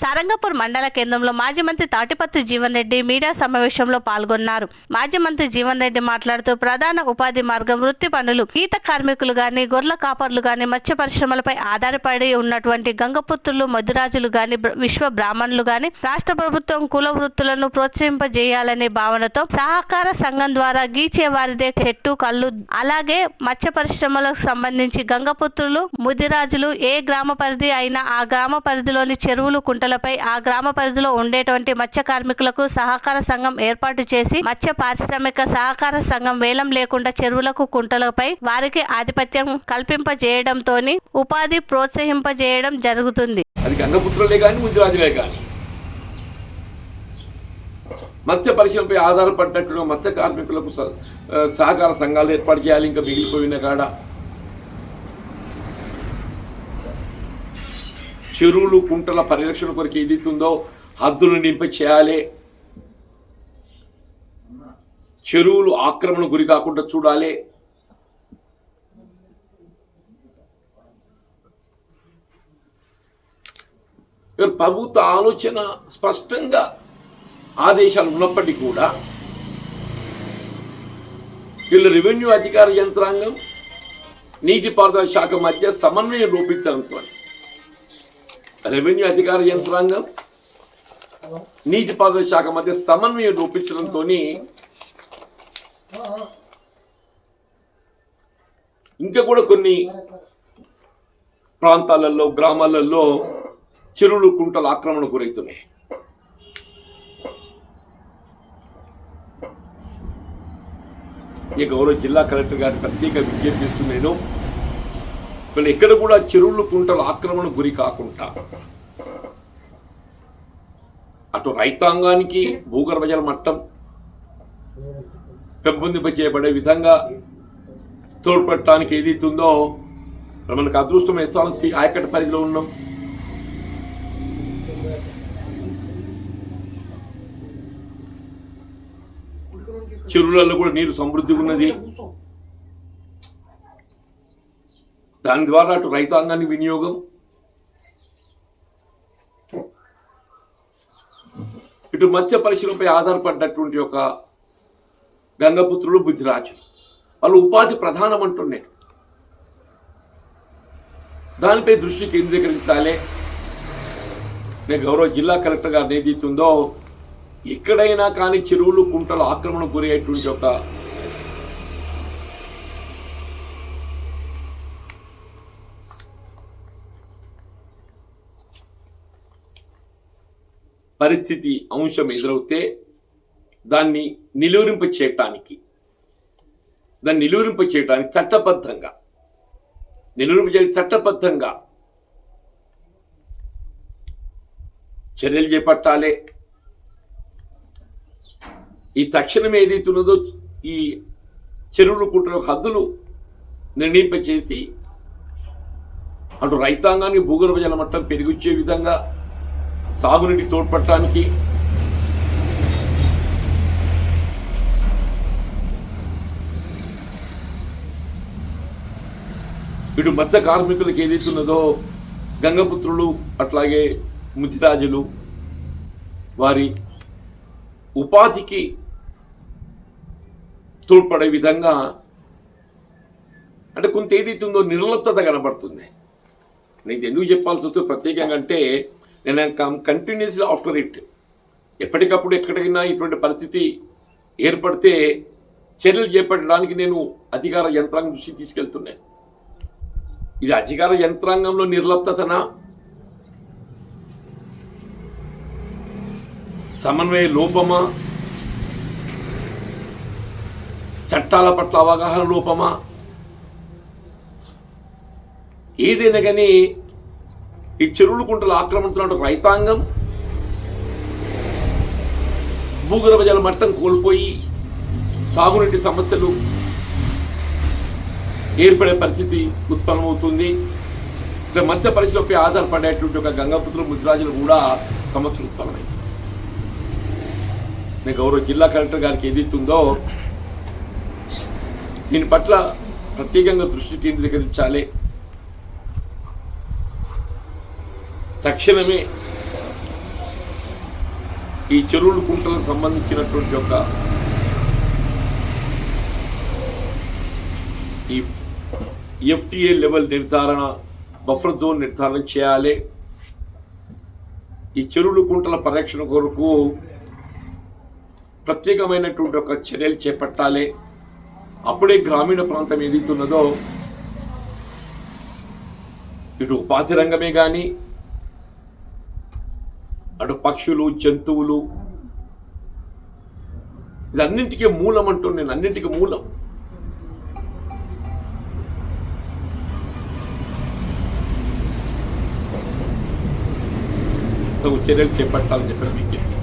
సారంగపూర్ మండల కేంద్రంలో మాజీ మంత్రి తాటిపత్రి జీవన్ రెడ్డి మీడియా సమావేశంలో పాల్గొన్నారు. మాజీ మంత్రి జీవన్ రెడ్డి మాట్లాడుతూ ప్రధాన ఉపాధి మార్గం వృత్తి పనులు ఈత కార్మికులు గాని గొర్రెల కాపర్లు గాని మత్స్య పరిశ్రమలపై ఆధారపడి ఉన్నటువంటి గంగపుత్రులు మధురాజులు గాని విశ్వ బ్రాహ్మణులు గాని రాష్ట్ర ప్రభుత్వం కుల వృత్తులను ప్రోత్సహింపజేయాలనే భావనతో సహకార సంఘం ద్వారా గీచే వారిదే చెట్టు కళ్ళు. అలాగే మత్స్య పరిశ్రమలకు సంబంధించి గంగపుత్రులు ముదిరాజులు ఏ గ్రామ పరిధి అయినా ఆ గ్రామ పరిధిలోని చెరువులు పంటలపై ఆ గ్రామ పరిధిలో ఉండేటువంటి మత్స్య కార్మికులకు సహకార సంఘం ఏర్పాటు చేసి మత్స్య పారిశ్రామిక సహకార సంఘం వేలం లేకుండా చెరువులకు కుంటలపై వారికి ఆధిపత్యం కల్పింపజేయడంతో ఉపాధి ప్రోత్సహింపజేయడం జరుగుతుంది. అది గంగపుత్రులే కానీ ముద్రాజులే కానీ మత్స్య పరిశ్రమపై ఆధారపడినట్లు మత్స్య కార్మికులకు సహకార సంఘాలు ఏర్పాటు చేయాలి. ఇంకా మిగిలిపోయిన కాడ చెరువులు కుంటల పరిరక్షణ కొరకు ఏదైతుందో హద్దులు నింప చేయాలి చెరువులు ఆక్రమణ గురి కాకుండా చూడాలి. ప్రభుత్వ ఆలోచన స్పష్టంగా ఆదేశాలు ఉన్నప్పటికీ కూడా వీళ్ళు రెవెన్యూ అధికార యంత్రాంగం నీటిపారుదల శాఖ మధ్య సమన్వయం రూపించడంతో రెవెన్యూ అధికార యంత్రాంగం నీటిపారుదల శాఖ మధ్య సమన్వయం రూపించడంతో ఇంకా కూడా కొన్ని ప్రాంతాలలో గ్రామాలలో చెరువులు కుంటలు ఆక్రమణ గురవుతున్నాయి. ఈ గౌరవ జిల్లా కలెక్టర్ గారి ప్రత్యేక విజ్ఞప్తి చేస్తున్నాను వీళ్ళు ఎక్కడ కూడా చెరువులు కుంటలు ఆక్రమణ గురి కాకుండా అటు రైతాంగానికి భూగర్భ జల మట్టం పెంపొందింప చేయబడే విధంగా తోడ్పడటానికి ఏదైతుందో మనకు అదృష్టం ఇస్తాను ఆయకట్ట పరిధిలో ఉన్నాం. చెరువులలో కూడా నీరు సమృద్ధిగా ఉన్నది. దాని ద్వారా అటు రైతాంగానికి వినియోగం. ఇటు మత్స్య పరిశ్రమపై ఆధారపడ్డటువంటి ఒక గంగపుత్రులు బుద్ధిరాజులు. వాళ్ళు ఉపాధి ప్రధానం అంటున్నారు దానిపై దృష్టి కేంద్రీకరించాలి. నేను గౌరవ జిల్లా కలెక్టర్ గారు ఏదైతుందో ఎక్కడైనా కానీ చెరువులు కుంటలు ఆక్రమణ గురయ్యేటువంటి ఒక పరిస్థితి అంశం ఎదురవుతే దాన్ని నిలువరింప చేయటానికి దాన్ని నిలువరింప చేయటానికి చట్టబద్ధంగా నిలువరింప చేయ చట్టబద్ధంగా చర్యలు చేపట్టాలి. ఈ తక్షణం ఏదైతే ఉన్నదో ఈ చెరువులు కుట్టిన హద్దులు నిర్ణయింపచేసి అటు రైతాంగానికి భూగర్భ జల మట్టం పెరిగిచ్చే విధంగా సాగునీటి తోడ్పడటానికి ఇటు మత్స్య కార్మికులకు ఏదైతే ఉన్నదో గంగపుత్రులు అట్లాగే ముతిరాజులు వారి ఉపాధికి తోడ్పడే విధంగా అంటే కొంత ఏదైతుందో నిర్లప్తత కనబడుతుంది. నేను ఎందుకు చెప్పాల్సి వస్తే ప్రత్యేకంగా అంటే నేను కంటిన్యూస్లీ ఆఫ్టర్ ఇట్ ఎప్పటికప్పుడు ఎక్కడికైనా ఇటువంటి పరిస్థితి ఏర్పడితే చర్యలు చేపట్టడానికి నేను అధికార యంత్రాంగం దృష్టి తీసుకెళ్తున్నాను ఇది అధికార యంత్రాంగంలో నిర్లప్తతనా? సమన్వయ లోపమా? చట్టాల పట్ల అవగాహన లోపమా? ఏదైనా కానీ ఈ చెరువులు కుంటలు ఆక్రమించున్నట్టు రైతాంగం భూగర్భ జల మట్టం కోల్పోయి సాగునీటి సమస్యలు ఏర్పడే పరిస్థితి ఉత్పన్నమవుతుంది. ఇట్లా మత్స్య పరిశ్రమపై ఆధారపడేటువంటి ఒక గంగాపుత్రులు ముజరాజులు కూడా సమస్యలు ఉత్పన్నమవుతుంది నేను గౌరవ జిల్లా కలెక్టర్ గారికి ఏదైతుందో దీని పట్ల ప్రత్యేకంగా దృష్టి కేంద్రీకరించాలి. తక్షణమే ఈ చెరువులు కుంటలకు సంబంధించినటువంటి యొక్క ఈ ఎఫ్టీఏ లెవెల్ నిర్ధారణ బఫర్ జోన్ నిర్ధారణ చేయాలి. ఈ చెరువులు కుంటల పరిరక్షణ కొరకు ప్రత్యేకమైనటువంటి ఒక చర్యలు చేపట్టాలి. అప్పుడే గ్రామీణ ప్రాంతం ఏదైతున్నదో ఇటు ఉపాధి రంగమే కానీ అటు పక్షులు జంతువులు. ఇదన్నింటికీ మూలం అంటూ నేను అన్నింటికీ మూలం. తగు చర్యలు చేపట్టాలని చెప్పి మీకు